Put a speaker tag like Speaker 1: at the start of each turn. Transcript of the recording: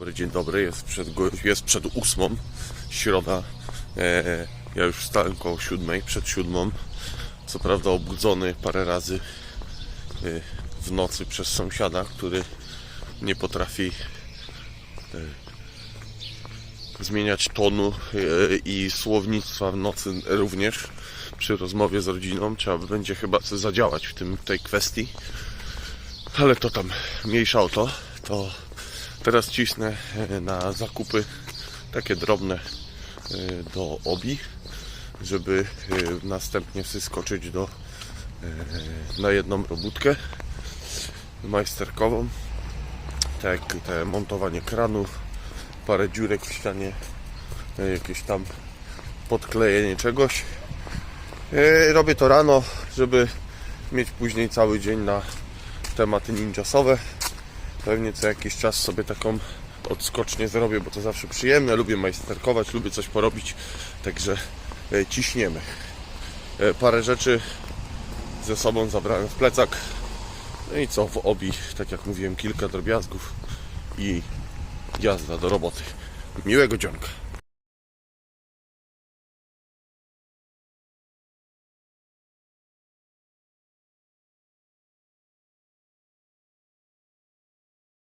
Speaker 1: Dobry, dzień dobry, jest przed, jest przed ósmą, środa. E, ja już wstałem koło siódmej, przed siódmą. Co prawda obudzony parę razy e, w nocy przez sąsiada, który nie potrafi e, zmieniać tonu e, i słownictwa w nocy również. Przy rozmowie z rodziną trzeba będzie chyba zadziałać w tym, tej kwestii. Ale to tam mniejsza o to. To teraz cisnę e, na zakupy takie drobne e, do obi, żeby e, następnie wyskoczyć do na jedną robótkę majsterkową. Tak te montowanie kranów, parę dziurek w ścianie, jakieś tam podklejenie czegoś. Robię to rano, żeby mieć później cały dzień na tematy ninjasowe. Pewnie co jakiś czas sobie taką odskocznię zrobię, bo to zawsze przyjemne. Lubię majsterkować, lubię coś porobić, także e, ciśniemy. E, Parę rzeczy ze sobą zabrałem w plecak. No i co, w obi, tak jak mówiłem, kilka drobiazgów i jazda do roboty. Miłego dzionka.